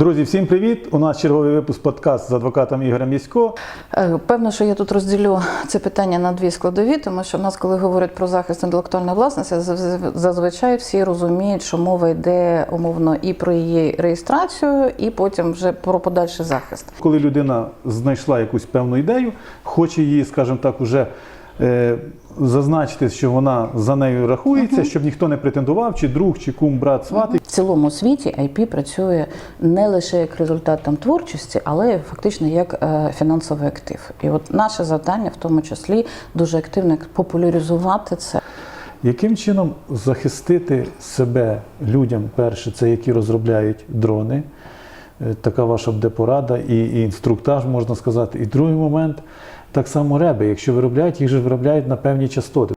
Друзі, всім привіт! У нас черговий випуск подкаст з адвокатом Ігорем Місько. Е, Певно, що я тут розділю це питання на дві складові, тому що в нас, коли говорять про захист інтелектуальної власності, зазвичай всі розуміють, що мова йде умовно і про її реєстрацію, і потім вже про подальший захист. Коли людина знайшла якусь певну ідею, хоче її, скажімо так, уже зазначити, що вона за нею рахується, щоб ніхто не претендував, чи друг, чи кум, брат, свати. В цілому світі IP працює не лише як результат там творчості, але фактично як е, фінансовий актив. І от наше завдання, в тому числі, дуже активно популяризувати це. Яким чином захистити себе людям, перше, це які розробляють дрони, Е, така ваша буде порада, і, і інструктаж, можна сказати. І другий момент, так само реби, якщо виробляють, їх же виробляють на певні частоти.